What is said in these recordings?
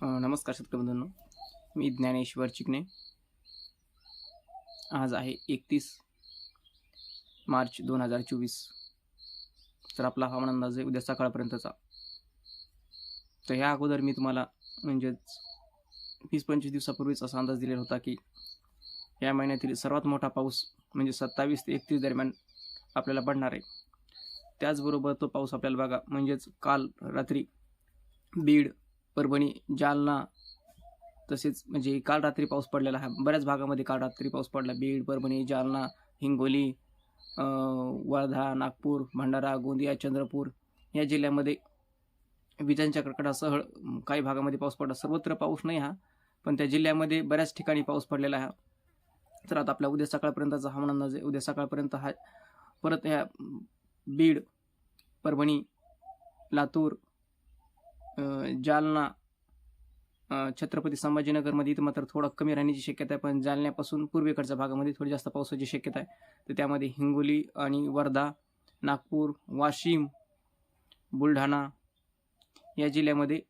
नमस्कार शेतकरी बंधूंनो मी ज्ञानेश्वर चिकणे आज आहे एकतीस मार्च दोन हजार चोवीस. तर आपला हवामान अंदाज आहे उद्या सकाळपर्यंतचा. तर ह्या अगोदर मी तुम्हाला म्हणजेच वीस पंचवीस दिवसापूर्वीच असा अंदाज दिलेला होता की या महिन्यातील सर्वात मोठा पाऊस म्हणजे सत्तावीस ते एकतीस दरम्यान आपल्याला पडणार आहे. त्याचबरोबर तो पाऊस आपल्याला बघा म्हणजेच काल रात्री बीड परभणी जालना तसेच म्हणजे काल रात्री पाऊस पडलेला आहे बऱ्याच भागामध्ये काल रात्री पाऊस पडला. बीड परभणी जालना हिंगोली वर्धा नागपूर भंडारा गोंदिया चंद्रपूर या जिल्ह्यामध्ये विजांच्या कडकडासह काही भागामध्ये पाऊस पडला. सर्वत्र पाऊस नाही हा पण त्या जिल्ह्यामध्ये बऱ्याच ठिकाणी पाऊस पडलेला आहे तर आता आपल्या उद्या सकाळपर्यंतचा हवामान अंदाज आहे उद्या सकाळपर्यंत हा परत ह्या बीड परभणी लातूर जालना छत्रपती संभाजीनगरमध्ये इथं मात्र थोडं कमी राहण्याची शक्यता आहे पण जालन्यापासून पूर्वेकडच्या भागामध्ये थोडी जास्त पावसाची शक्यता आहे. तर त्यामध्ये हिंगोली आणि वर्धा नागपूर वाशिम बुलढाणा या जिल्ह्यामध्ये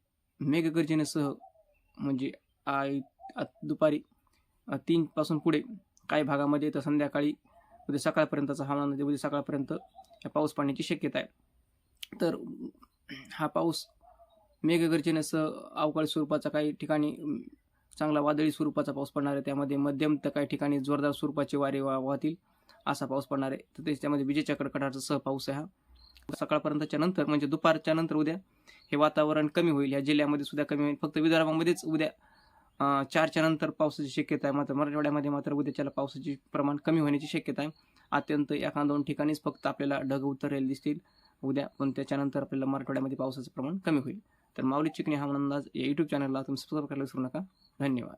मेघगर्जनेसह म्हणजे आय आ- दुपारी तीनपासून पुढे काही भागामध्ये तर संध्याकाळी उद्या सकाळपर्यंतचा हवामान उद्या सकाळपर्यंत पाऊस पडण्याची शक्यता आहे. तर हा पाऊस मेघगर्जनेसह अवकाळी स्वरूपाचा काही ठिकाणी चांगला वादळी स्वरूपाचा पाऊस पडणार आहे. त्यामध्ये मध्यम तर काही ठिकाणी जोरदार स्वरूपाचे वारे वा वाहतील असा पाऊस पडणार आहे. तर त्याच्यामध्ये विजेच्या कडकडाचा सह पाऊस आहे हा. सकाळपर्यंतच्या नंतर म्हणजे दुपारच्या नंतर उद्या हे वातावरण कमी होईल. या जिल्ह्यामध्ये सुद्धा कमी होईल. फक्त विदर्भामध्येच उद्या चारच्या नंतर पावसाची शक्यता आहे. मात्र मराठवाड्यामध्ये मात्र उद्याच्याला पावसाचे प्रमाण कमी होण्याची शक्यता आहे. अत्यंत एका दोन ठिकाणीच फक्त आपल्याला ढग उतरेल दिसतील. उद्या पण त्याच्यानंतर आपल्याला मराठवाड्यामध्ये पावसाचं प्रमाण कमी होईल. तर माऊली चिकणी हा अंदाज या यूट्यूब चॅनलला तुम्ही सबस्क्राईब करायला विसरू नका. धन्यवाद.